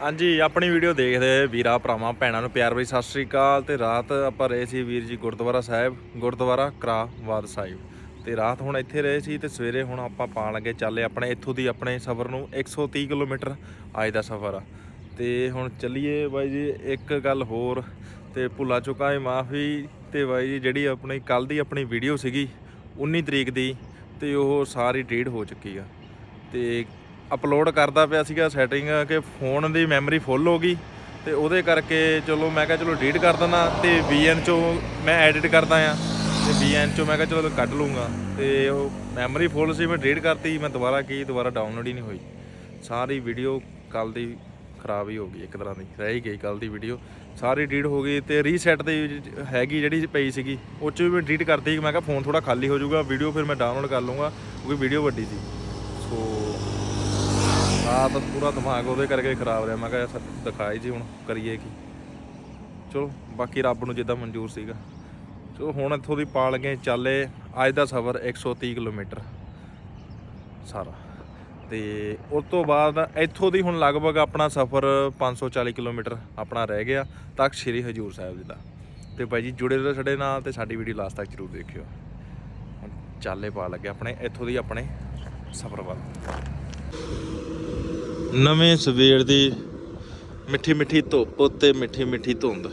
ਹਾਂਜੀ, ਆਪਣੀ ਵੀਡੀਓ ਦੇਖਦੇ ਵੀਰਾ, ਭਰਾਵਾਂ, ਭੈਣਾਂ ਨੂੰ ਪਿਆਰ ਭਰੀ ਸਤਿ ਸ੍ਰੀ ਅਕਾਲ ਤੇ ਰਾਤ ਆਪਾਂ ਰਹੇ ਸੀ ਵੀਰ ਜੀ ਗੁਰਦੁਆਰਾ ਸਾਹਿਬ, ਗੁਰਦੁਆਰਾ ਕਰਾਵਾਦ ਸਾਹਿਬ। ਤੇ ਰਾਤ ਹੁਣ ਇੱਥੇ ਰਹੇ ਸੀ ਤੇ ਸਵੇਰੇ ਹੁਣ ਆਪਾਂ ਪਾਣ ਲੱਗੇ, ਚੱਲੇ ਆਪਣੇ ਇੱਥੋਂ ਦੀ ਆਪਣੇ ਸਫ਼ਰ ਨੂੰ 130 ਕਿਲੋਮੀਟਰ ਅੱਜ ਦਾ ਸਫ਼ਰ ਆ। ਤੇ ਹੁਣ ਚੱਲੀਏ ਬਾਈ ਜੀ, ਇੱਕ ਗੱਲ ਹੋਰ ਤੇ ਭੁੱਲਾ ਚੁੱਕਾ ਹੈ ਮਾਫੀ ਤੇ ਬਾਈ ਜੀ, ਜਿਹੜੀ ਆਪਣੀ ਕੱਲ ਦੀ ਆਪਣੀ ਵੀਡੀਓ ਸੀਗੀ 19 ਤਰੀਕ ਦੀ ਤੇ ਉਹ ਸਾਰੀ ਡਿਲੀਟ ਹੋ ਚੁੱਕੀ ਆ। ਤੇ ਅਪਲੋਡ ਕਰਦਾ ਪਿਆ ਸੀਗਾ ਸੈਟਿੰਗ ਕਿ ਫੋਨ ਦੀ ਮੈਮਰੀ ਫੁੱਲ ਹੋ ਗਈ ਤੇ ਉਹਦੇ ਕਰਕੇ ਚਲੋ ਮੈਂ ਕਿਹਾ ਚਲੋ ਡਿਲੀਟ ਕਰ ਦਿੰਦਾ ਤੇ VN ਚੋਂ ਮੈਂ ਐਡਿਟ ਕਰਦਾ ਆ ਤੇ VN ਚੋਂ ਮੈਂ ਕਿਹਾ ਚਲੋ ਕੱਢ ਲੂੰਗਾ ਤੇ ਉਹ ਮੈਮਰੀ ਫੁੱਲ ਸੀ, ਮੈਂ ਡਿਲੀਟ ਕਰਤੀ, ਮੈਂ ਦੁਬਾਰਾ ਕੀ, ਦੁਬਾਰਾ ਡਾਊਨਲੋਡ ਹੀ ਨਹੀਂ ਹੋਈ। ਸਾਰੀ ਵੀਡੀਓ ਕੱਲ ਦੀ ਖਰਾਬ ਹੀ ਹੋ ਗਈ ਇੱਕ ਤਰ੍ਹਾਂ ਦੀ, ਰਹਿ ਹੀ ਗਈ ਕੱਲ ਦੀ ਵੀਡੀਓ ਸਾਰੀ ਡਿਲੀਟ ਹੋ ਗਈ ਤੇ ਰੀਸੈਟ ਦੀ ਹੈਗੀ ਜਿਹੜੀ ਪਈ ਸੀਗੀ, ਉਹ ਚ ਵੀ ਮੈਂ ਡਿਲੀਟ ਕਰਤੀ ਮੈਂ ਕਿਹਾ ਫੋਨ ਥੋੜਾ ਖਾਲੀ ਹੋ ਜਾਊਗਾ ਵੀਡੀਓ ਫਿਰ ਮੈਂ ਡਾਊਨਲੋਡ ਕਰ ਲੂੰਗਾ ਕਿਉਂਕਿ ਵੀਡੀਓ ਵੱਡੀ ਸੀ। ਸੋ ਰਾਤ ਪੂਰਾ ਦਿਮਾਗ ਉਹਦੇ ਕਰਕੇ ਖਰਾਬ ਰਿਹਾ। ਮੈਂ ਕਿਹਾ ਯਾਰ ਦਿਖਾਈ ਜੀ ਹੁਣ, ਕਰੀਏ ਕੀ। ਚਲੋ, ਬਾਕੀ ਰੱਬ ਨੂੰ ਜਿੱਦਾਂ ਮਨਜ਼ੂਰ ਸੀਗਾ। ਚਲੋ, ਹੁਣ ਇੱਥੋਂ ਦੀ ਪਾਲ ਲਗੇ ਚੱਲੇ ਅੱਜ ਦਾ ਸਫ਼ਰ 130 ਕਿਲੋਮੀਟਰ। ਸਾਰਾ। ਤੇ ਉਸ ਤੋਂ ਬਾਅਦ ਇੱਥੋਂ ਦੀ ਹੁਣ ਲਗਭਗ ਆਪਣਾ ਸਫ਼ਰ 540 ਕਿਲੋਮੀਟਰ ਆਪਣਾ ਰਹਿ ਗਿਆ ਤੱਕ ਸ਼੍ਰੀ ਹਜੂਰ ਸਾਹਿਬ ਜੀ ਦਾ। ਤੇ ਭਾਈ ਜੀ ਜੁੜੇ ਰਹੋ ਸਾਡੇ ਨਾਲ ਤੇ ਸਾਡੀ ਵੀਡੀਓ ਲਾਸਟ ਤੱਕ ਜਰੂਰ ਦੇਖਿਓ। ਚਾਲੇ ਪਾ ਲੱਗੇ ਆਪਣੇ, ਇੱਥੋਂ ਦੀ ਆਪਣੇ ਸਫ਼ਰ ਵੱਲ। ਨਵੇਂ ਸਵੇਰ ਦੀ ਮਿੱਠੀ ਮਿੱਠੀ ਧੁੱਪ ਤੇ ਮਿੱਠੀ ਮਿੱਠੀ ਧੁੰਦ।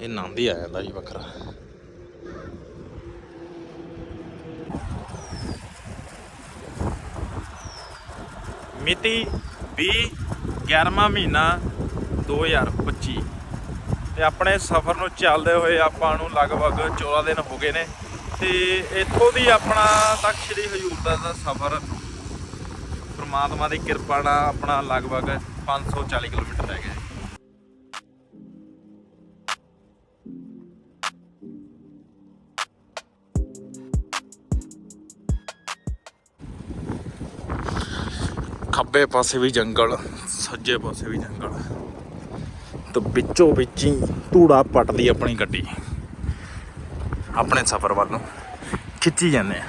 ਇਹ ਨੰਦ ਹੀ ਆ ਜਾਂਦਾ ਜੀ ਵੱਖਰਾ। ਮਿਤੀ 20 11ਵਾਂ ਮਹੀਨਾ 2025 ਤੇ ਆਪਣੇ ਸਫ਼ਰ ਨੂੰ ਚੱਲਦੇ ਹੋਏ ਆਪਾਂ ਨੂੰ ਲਗਭਗ 14 ਦਿਨ ਹੋ ਗਏ ਨੇ। ਤੇ ਇੱਥੋਂ ਦੀ ਆਪਣਾ ਤੱਕ ਸ਼੍ਰੀ ਹਜੂਰ ਦਾ ਸਫ਼ਰ ਪ੍ਰਮਾਤਮਾ ਦੀ ਕਿਰਪਾ ਨਾਲ ਆਪਣਾ ਲਗਭਗ 540 ਕਿਲੋਮੀਟਰ ਰਹਿ ਗਿਆ। ਖੱਬੇ ਪਾਸੇ ਵੀ ਜੰਗਲ, ਸੱਜੇ ਪਾਸੇ ਵੀ ਜੰਗਲ। ਤੇ ਵਿੱਚੋਂ ਵਿੱਚ ਹੀ ਧੂੜਾ ਪੱਟਦੀ ਆਪਣੀ ਗੱਡੀ। ਆਪਣੇ ਸਫ਼ਰ ਵੱਲ ਨੂੰ ਖਿੱਚੀ ਜਾਂਦੇ ਆ।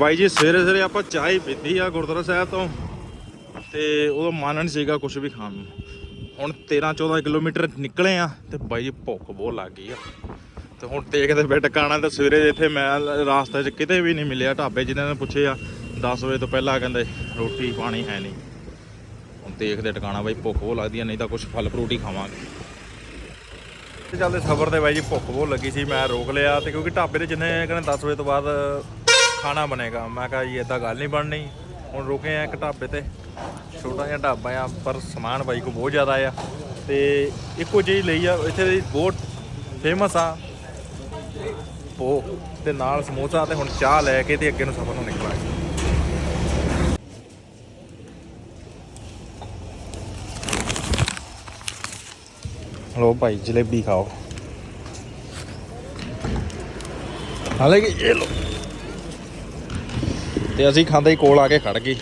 ਬਾਈ ਜੀ, ਸਵੇਰੇ ਸਵੇਰੇ ਆਪਾਂ ਚਾਹ ਹੀ ਪੀਤੀ ਆ ਗੁਰਦੁਆਰਾ ਸਾਹਿਬ ਤੋਂ। ਤੇ ਉਦੋਂ ਮਨ ਨਹੀਂ ਸੀਗਾ ਕੁਝ ਵੀ ਖਾਣ ਨੂੰ। ਹੁਣ 13 14 ਕਿਲੋਮੀਟਰ ਨਿਕਲੇ ਆ ਤੇ ਬਾਈ ਜੀ ਭੁੱਖ ਬਹੁਤ ਲੱਗ ਗਈ ਆ। ਤੇ ਹੁਣ ਦੇਖਦੇ ਬੈ ਟਿਕਾਣਾ ਤੇ ਸਵੇਰੇ ਇੱਥੇ ਮੈਂ ਰਾਸਤੇ 'ਚ ਕਿਤੇ ਵੀ ਨਹੀਂ ਮਿਲਿਆ। ਢਾਬੇ ਜਿਹਨਾਂ ਨੇ ਪੁੱਛਿਆ ਆ 10 ਵਜੇ ਤੋਂ ਪਹਿਲਾਂ ਕਹਿੰਦੇ ਰੋਟੀ ਪਾਣੀ ਹੈ ਨਹੀਂ। ਹੁਣ ਦੇਖਦੇ ਟਿਕਾਣਾ ਬਾਈ, ਭੁੱਖ ਬਹੁਤ ਲੱਗਦੀ ਆ, ਨਹੀਂ ਤਾਂ ਕੁਝ ਫਲ ਫਰੂਟ ਹੀ ਖਾਵਾਂਗੇ। ਚੱਲਦੇ ਸਬਰ ਤੇ ਬਾਈ ਜੀ, ਭੁੱਖ ਬਹੁਤ ਲੱਗੀ ਸੀ, ਮੈਂ ਰੋਕ ਲਿਆ ਤੇ ਕਿਉਂਕਿ ਢਾਬੇ ਤੇ ਜਿੰਨੇ ਕਹਿੰਦੇ 10 ਵਜੇ ਤੋਂ ਬਾਅਦ ਖਾਣਾ ਬਣੇਗਾ। ਮੈਂ ਕਿਹਾ ਜੀ ਇਦਾਂ ਗੱਲ ਨਹੀਂ ਬਣਨੀ। ਹੁਣ ਰੁਕੇ ਆ ਇੱਕ ਢਾਬੇ ਤੇ। ਛੋਟਾ ਜਿਹਾ ਢਾਬਾ ਆ, ਪਰ ਸਮਾਨ ਬਾਈ ਕੋ ਬਹੁਤ ਜ਼ਿਆਦਾ ਆ। ਤੇ ਇੱਕੋ ਜਿਹੀ ਲਈ ਆ, ਇੱਥੇ ਦੀ ਬਹੁਤ ਫੇਮਸ ਆ। ਪੋ, ਤੇ ਨਾਲ ਸਮੋਸਾ ਤੇ ਹੁਣ ਚਾਹ ਲੈ ਕੇ ਤੇ ਅੱਗੇ ਨੂੰ ਸਫ਼ਰ ਨੂੰ ਨਿਕਲਾਂਗੇ। ਲੋ ਭਾਈ, ਜਲੇਬੀ ਖਾਓ। ਹਾਲੇ ਕਿ ਇਹ ਲੋ ਤੇ ਅਸੀਂ ਖਾਂਦੇ ਹੀ ਕੋਲ ਆ ਕੇ ਖੜ ਗਏ।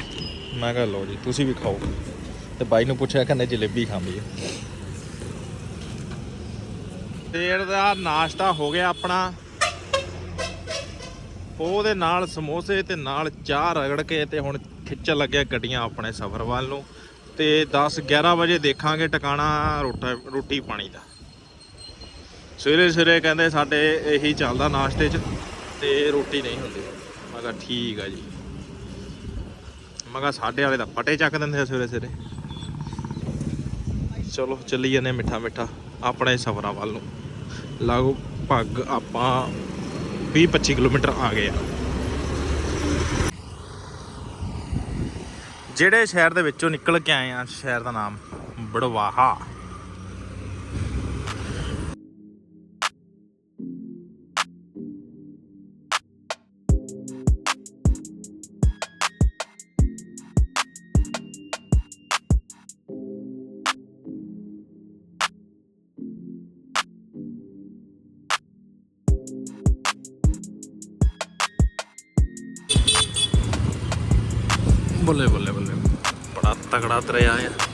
ਮੈਂ ਕਿਹਾ, ਲਓ ਜੀ, ਤੁਸੀਂ ਵੀ ਖਾਓ। ਤੇ ਬਾਈ ਨੂੰ ਪੁੱਛਿਆ, ਕਹਿੰਦੇ, ਜਲੇਬੀ ਖਾਂਦੀ ਹੈ ਦੇਰ ਦਾ ਨਾਸ਼ਤਾ ਹੋ ਗਿਆ ਆਪਣਾ। ਉਹਦੇ ਨਾਲ ਸਮੋਸੇ ਤੇ ਨਾਲ ਚਾਹ ਰਗੜ ਕੇ ਤੇ ਹੁਣ ਖਿੱਚਣ ਲੱਗਿਆ ਗੱਡੀਆਂ ਆਪਣੇ ਸਫ਼ਰ ਵੱਲ ਨੂੰ। ਤੇ 10 11 ਵਜੇ ਦੇਖਾਂਗੇ ਟਿਕਾਣਾ ਰੋਟਾ, ਰੋਟੀ ਪਾਣੀ ਦਾ। ਸਵੇਰੇ ਸਵੇਰੇ ਕਹਿੰਦੇ ਸਾਡੇ ਇਹੀ ਚੱਲਦਾ ਨਾਸ਼ਤੇ 'ਚ ਤੇ ਰੋਟੀ ਨਹੀਂ ਹੁੰਦੀ। ਮੈਂ ਕਿਹਾ, ਠੀਕ ਆ ਜੀ। ਮੈਂ ਕਿਹਾ ਸਾਡੇ ਵਾਲੇ ਤਾਂ ਪਟੇ ਚੱਕ ਦਿੰਦੇ ਸਵੇਰੇ ਸਵੇਰੇ। ਚਲੋ, ਚੱਲੀ ਜਾਂਦੇ ਮਿੱਠਾ ਮਿੱਠਾ, ਆਪਣੇ ਸਫ਼ਰਾਂ ਵੱਲ ਨੂੰ ਲਗਭਗ ਆਪਾਂ 20 25 ਕਿਲੋਮੀਟਰ ਆ ਗਏ ਆ। ਜਿਹੜੇ ਸ਼ਹਿਰ ਦੇ ਵਿੱਚੋਂ ਨਿਕਲ ਕੇ ਆਏ ਆ, ਸ਼ਹਿਰ ਦਾ ਨਾਮ ਬੜਵਾਹਾ। ਬੱਲੇ ਬੱਲੇ ਬੱਲੇ। ਬੜਾ ਤਗੜਾ ਤਰਿਆ ਆ।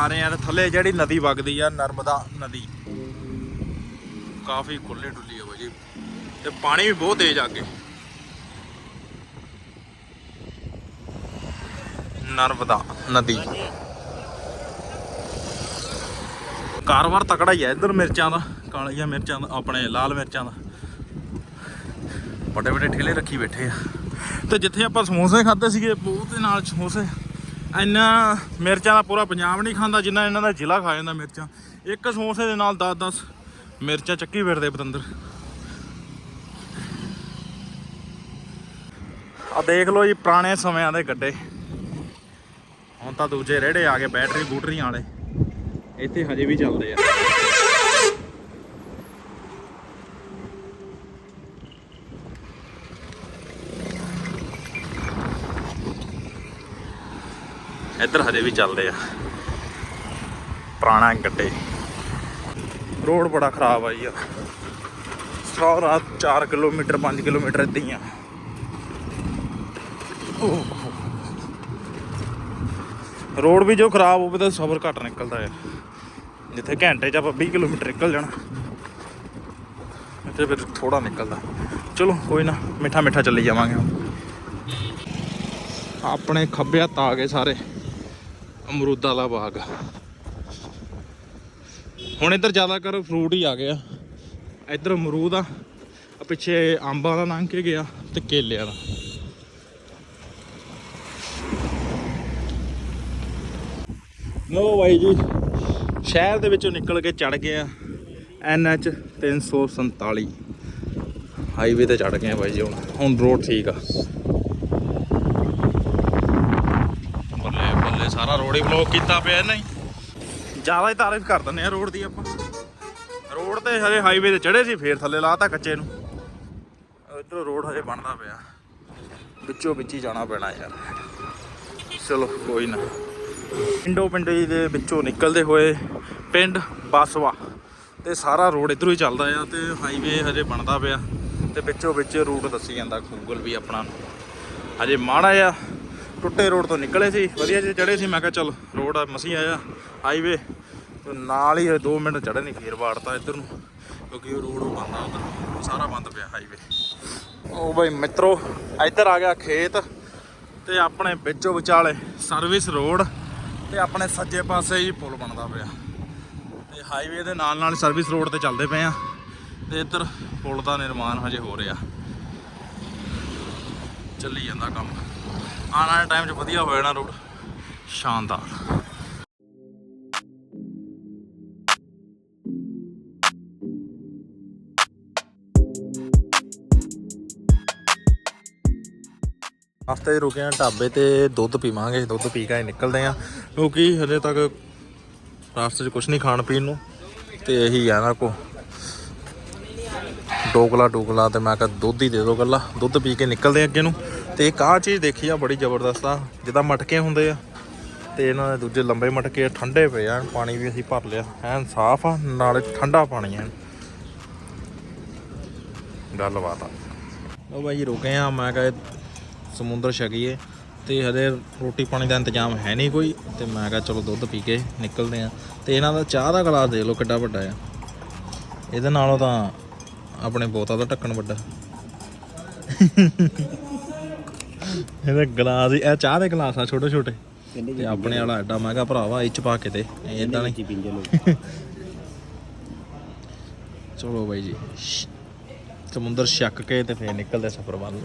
ਜਾ ਰਹੇ ਆ ਤੇ ਥੱਲੇ ਜਿਹੜੀ ਨਦੀ ਵਗਦੀ ਆ, ਨਰਮਦਾ ਨਦੀ। ਕਾਫੀ ਖੁੱਲੀ ਡੁੱਲੀ ਆ ਬਾਈ ਤੇ ਪਾਣੀ ਵੀ ਬਹੁਤ ਤੇਜ਼ ਆ ਅੱਗੇ। ਨਰਮਦਾ ਨਦੀ। ਕਾਰਵਾਰ ਤਕੜਾ ਹੀ ਆ ਇੱਧਰ ਮਿਰਚਾਂ ਦਾ, ਕਾਲੀਆਂ ਮਿਰਚਾਂ ਦਾ, ਆਪਣੇ ਲਾਲ ਮਿਰਚਾਂ ਦਾ। ਵੱਡੇ ਵੱਡੇ ਠੇਲੇ ਰੱਖੀ ਬੈਠੇ ਆ। ਤੇ ਜਿੱਥੇ ਆਪਾਂ ਸਮੋਸੇ ਖਾਦੇ ਸੀਗੇ ਬਹੁਤ ਦੇ ਨਾਲ ਸਮੋਸੇ। ਇੰਨਾ ਮਿਰਚਾਂ ਦਾ ਪੂਰਾ ਪੰਜਾਬ ਨਹੀਂ ਖਾਂਦਾ ਜਿੰਨਾ ਇਹਨਾਂ ਦਾ ਜ਼ਿਲ੍ਹਾ ਖਾ ਜਾਂਦਾ ਮਿਰਚਾਂ। ਇੱਕ ਸਮੋਸੇ ਦੇ ਨਾਲ 10-10 ਮਿਰਚਾਂ ਚੱਕੀ ਫਿਰਦੇ ਬਤੰਦਰ ਆ ਦੇਖ ਲਓ ਜੀ ਪੁਰਾਣੇ ਸਮਿਆਂ ਦੇ ਗੱਡੇ। ਹੁਣ ਤਾਂ ਦੂਜੇ ਰੇੜੇ ਆ ਗਏ ਬੈਟਰੀ ਬੂਟਰੀਆਂ ਵਾਲੇ। ਇੱਥੇ ਹਜੇ ਵੀ ਚੱਲਦੇ ਆ। ਇੱਧਰ ਹਜੇ ਵੀ ਚੱਲਦੇ ਆ। ਪੁਰਾਣਾ ਗੱਡੇ ਰੋਡ ਬੜਾ ਖਰਾਬ ਆ ਜੀ ਆ। ਸਾਰਾ 4 ਕਿਲੋਮੀਟਰ 5 ਕਿਲੋਮੀਟਰ ਇੱਦਾਂ ਹੀ ਆ। ਰੋਡ ਵੀ ਜੋ ਖਰਾਬ ਹੋਵੇ ਤਾਂ ਸਫ਼ਰ ਘੱਟ ਨਿਕਲਦਾ ਆ। ਜਿੱਥੇ ਘੰਟੇ ਚ ਆਪਾਂ 20 ਕਿਲੋਮੀਟਰ ਨਿਕਲ ਜਾਣਾ, ਇੱਥੇ ਫਿਰ ਥੋੜਾ ਨਿਕਲਦਾ। ਚਲੋ, ਕੋਈ ਨਾ, ਮਿੱਠਾ ਮਿੱਠਾ ਚੱਲੀ ਜਾਵਾਂਗੇ ਆਪਣੇ ਖੱਬੇ ਹੱਥ ਆ ਗਏ ਸਾਰੇ। ਅਮਰੂਦਾਂ ਦਾ ਬਾਗ। ਹੁਣ ਇੱਧਰ ਜ਼ਿਆਦਾਤਰ ਫਰੂਟ ਹੀ ਆ ਗਿਆ ਇੱਧਰ ਅਮਰੂਦ ਆ ਪਿੱਛੇ ਅੰਬਾਂ ਦਾ ਲੰਘ ਕੇ ਗਿਆ ਤੇ ਕੇਲਿਆਂ ਦਾ। ਲੋ ਬਾਈ ਜੀ, ਸ਼ਹਿਰ ਦੇ ਵਿੱਚੋਂ ਨਿਕਲ ਕੇ ਚੜ ਗਏ ਆ ਐਨਐਚ 347 ਹਾਈਵੇ ਤੇ ਚੜ ਗਏ ਆ ਬਾਈ ਜੀ ਹੁਣ ਹੁਣ ਰੋਡ ਠੀਕ ਆ ਬੱਲੇ ਬੱਲੇ ਸਾਰਾ ਰੋਡ ਹੀ ਬਲੌਕ ਕੀਤਾ ਪਿਆ ਇਹਨਾਂ ਹੀ। ਜ਼ਿਆਦਾ ਹੀ ਤਾਰੀਫ ਕਰ ਦਿੰਦੇ ਆ ਰੋਡ ਦੀ ਆਪਾਂ। ਰੋਡ ਤੇ ਹਜੇ ਹਾਈਵੇ ਤੇ ਚੜੇ ਸੀ, ਫੇਰ ਥੱਲੇ ਲਾਤਾ ਕੱਚੇ ਨੂੰ। ਇੱਧਰ ਰੋਡ ਹਜੇ ਬਣਦਾ ਪਿਆ। ਵਿੱਚੋਂ ਵਿੱਚ ਹੀ ਜਾਣਾ ਪੈਣਾ ਯਾਰ। ਚਲੋ, ਕੋਈ ਨਾ। ਪਿੰਡੋ ਪਿੰਡ ਦੇ ਵਿੱਚੋਂ ਨਿਕਲਦੇ ਹੋਏ ਪਿੰਡ ਬਾਸਵਾ। ਤੇ ਸਾਰਾ ਰੋਡ ਇਧਰੋਂ ਹੀ ਚੱਲਦਾ ਆ ਤੇ ਹਾਈਵੇ ਹਜੇ ਬਣਦਾ ਪਿਆ। ਤੇ ਵਿੱਚੋਂ ਵਿੱਚ ਰੂਟ ਦੱਸੀ ਜਾਂਦਾ ਗੂਗਲ ਵੀ ਆਪਣਾ ਹਜੇ ਮਾੜਾ ਆ ਟੁੱਟੇ ਰੋਡ ਤੋਂ ਨਿਕਲੇ ਸੀ, ਵਧੀਆ ਜਿਹੇ ਚੜੇ ਸੀ, ਮੈਂ ਕਿਹਾ ਚੱਲ ਰੋਡ ਆ ਮਸੀ ਆਇਆ ਹਾਈਵੇ ਤੇ ਨਾਲ ਹੀ 2 ਮਿੰਟ ਚੜੇ ਨਹੀਂ ਫੇਰ ਵਾੜਤਾ ਇੱਧਰ ਨੂੰ, ਕਿਉਂਕਿ ਉਹ ਰੋਡ ਬੰਦ ਆ ਉਧਰ ਸਾਰਾ ਬੰਦ ਪਿਆ ਹਾਈਵੇ ਉਹ ਬਈ ਮਿੱਤਰੋ, ਇੱਧਰ ਆ ਗਿਆ ਖੇਤ, ਤੇ ਆਪਣੇ ਵਿੱਚੋਂ ਵਿਚਾਲੇ ਸਰਵਿਸ ਰੋਡ ਤੇ ਆਪਣੇ ਸੱਜੇ ਪਾਸੇ ਹੀ ਪੁਲ ਬਣਦਾ ਪਿਆ। ਤੇ ਹਾਈਵੇ ਦੇ ਨਾਲ ਨਾਲ ਸਰਵਿਸ ਰੋਡ ਤੇ ਚੱਲਦੇ ਪਏ ਆ, ਤੇ ਇੱਧਰ ਪੁਲ ਦਾ ਨਿਰਮਾਣ ਹਜੇ ਹੋ ਰਿਹਾ। ਚੱਲੀ ਜਾਂਦਾ ਕੰਮ। ਆਉਣ ਵਾਲੇ ਟਾਈਮ 'ਚ ਵਧੀਆ ਹੋ ਜਾਣਾ ਰੋਡ। ਸ਼ਾਨਦਾਰ। ਹਫ਼ਤੇ ਰੁਕੇ ਆ ਢਾਬੇ ਤੇ, ਦੁੱਧ ਪੀਵਾਂਗੇ, ਦੁੱਧ ਪੀ ਕੇ ਨਿਕਲਦੇ ਆ। ਕਿਉਂਕਿ ਹਜੇ ਤੱਕ ਰਸਤੇ 'ਚ ਕੁਝ ਨਹੀਂ ਖਾਣ ਪੀਣ ਨੂੰ, ਤੇ ਇਹੀ ਆ ਨਾ ਕੋ। ਡੋਕਲਾ ਡੋਕਲਾ ਤੇ ਮੈਂ ਕਿਹਾ ਦੁੱਧ ਹੀ ਦੇ ਦਿਓ ਗੱਲਾ ਦੁੱਧ ਪੀ ਕੇ ਨਿਕਲਦੇ ਆ ਅੱਗੇ ਨੂੰ। ਤੇ ਇੱਕ ਆਹ ਚੀਜ਼ ਦੇਖੀ ਆ, ਬੜੀ ਜ਼ਬਰਦਸਤ ਆ, ਜਿੱਦਾਂ ਮਟਕੇ ਹੁੰਦੇ ਆ। ਤੇ ਇਹਨਾਂ ਦੇ ਦੂਜੇ ਲੰਬੇ ਮਟਕੇ ਠੰਡੇ ਪਏ ਆ, ਪਾਣੀ ਵੀ ਅਸੀਂ ਭਰ ਲਿਆ। ਐਨ ਸਾਫ਼ ਆ, ਨਾਲੇ ਠੰਡਾ ਪਾਣੀ ਆ। ਗੱਲਬਾਤ ਆ। ਉਹ ਬਾਈ, ਰੁਕੇ ਆ, ਮੈਂ ਕਿਹਾ ਸਮੁੰਦਰ ਛਕੀਏ। ਤੇ ਹਜੇ ਰੋਟੀ ਪਾਣੀ ਦਾ ਇੰਤਜ਼ਾਮ ਹੈ ਨਹੀਂ ਕੋਈ। ਤੇ ਮੈਂ ਕਿਹਾ ਚਲੋ ਦੁੱਧ ਪੀ ਕੇ ਨਿਕਲਦੇ ਆ। ਤੇ ਇਹਨਾਂ ਦਾ ਚਾਹ ਦਾ ਗਲਾਸ ਦੇਖ ਲਓ ਕਿੱਡਾ ਵੱਡਾ ਆ। ਇਹਦੇ ਨਾਲੋਂ ਤਾਂ ਆਪਣੇ ਬੋਤਲ ਦਾ ਢੱਕਣ ਵੱਡਾ। ਇਹਦੇ ਗਲਾਸ ਹੀ ਇਹ ਚਾਹ ਦੇ ਗਲਾਸ ਆ ਛੋਟੇ ਛੋਟੇ। ਤੇ ਆਪਣੇ ਵਾਲਾ ਐਡਾ ਮੈਂ ਕਿਹਾ ਭਰਾਵਾ ਇਹ ਚ ਪਾ ਕੇ ਤੇ ਇਦਾਂ ਨਹੀਂ। ਪੀਂਦੇ ਲੋਕ। ਚਲੋ ਬਾਈ ਜੀ। ਸਮੁੰਦਰ ਛੱਕ ਕੇ ਤੇ ਫੇਰ ਨਿਕਲਦੇ ਸਫ਼ਰ ਵੱਲ। ਨੂੰ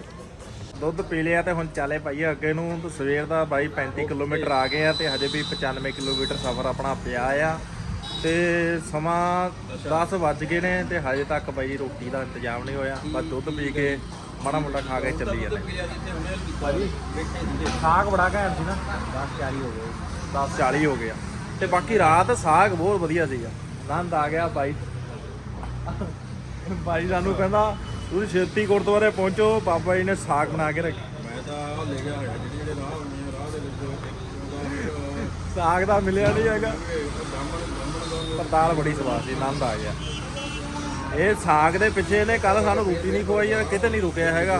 ਦੁੱਧ ਪੀ ਲਿਆ ਤੇ ਹੁਣ ਚੱਲੇ ਭਾਈ ਅੱਗੇ ਨੂੰ ਤੇ ਸਵੇਰ ਦਾ ਬਾਈ 35 ਕਿਲੋਮੀਟਰ ਆ ਗਏ ਆ ਤੇ ਹਜੇ ਵੀ 95 ਕਿਲੋਮੀਟਰ ਸਫ਼ਰ ਆਪਣਾ ਪਿਆ ਆ। ਤੇ ਸਮਾਂ 10 ਵੱਜ ਗਏ ਨੇ ਤੇ ਹਜੇ ਤੱਕ ਬਾਈ ਰੋਟੀ ਦਾ ਇੰਤਜ਼ਾਮ ਨਹੀਂ ਹੋਇਆ ਬਸ ਦੁੱਧ ਪੀ ਕੇ ਮਾੜਾ ਮੋਟਾ ਖਾ ਕੇ ਚੱਲੀ ਜਾਂਦੇ। ਭਾਜੀ ਸਾਗ ਬੜਾ ਘੈਂਟ ਸੀ ਨਾ। 10 40 ਹੋ ਗਏ। 10 40 ਹੋ ਗਿਆ ਤੇ ਬਾਕੀ ਰਾਤ ਸਾਗ ਬਹੁਤ ਵਧੀਆ ਸੀਗਾ। ਆਨੰਦ ਆ ਗਿਆ ਬਾਈ ਬਾਈ ਸਾਨੂੰ ਕਹਿੰਦਾ ਤੁਸੀਂ ਛੇਤੀ ਗੁਰਦੁਆਰੇ ਪਹੁੰਚੋ ਬਾਬਾ ਜੀ ਨੇ ਸਾਗ ਬਣਾ ਕੇ ਰੱਖਿਆ ਮੈਂ ਤਾਂ ਲੈ ਗਿਆ ਜਿਹੜੇ ਜਿਹੜੇ ਰਾਹ ਹੁੰਦੇ ਆ ਰਾਹ ਦੇ ਵਿੱਚ ਸਾਗ ਦਾ ਮਿਲਿਆ ਨਹੀਂ ਹੈਗਾ। ਪਰ ਦਾਲ ਬੜੀ ਸਵਾਦ ਸੀ ਆਨੰਦ ਆ ਗਿਆ। ਇਹ ਸਾਗ ਦੇ ਪਿੱਛੇ ਇਹਨੇ ਕੱਲ ਸਾਨੂੰ ਰੋਟੀ ਨਹੀਂ ਖਵਾਈ ਯਾਰ ਕਿਤੇ ਨਹੀਂ ਰੁਕਿਆ ਹੈਗਾ।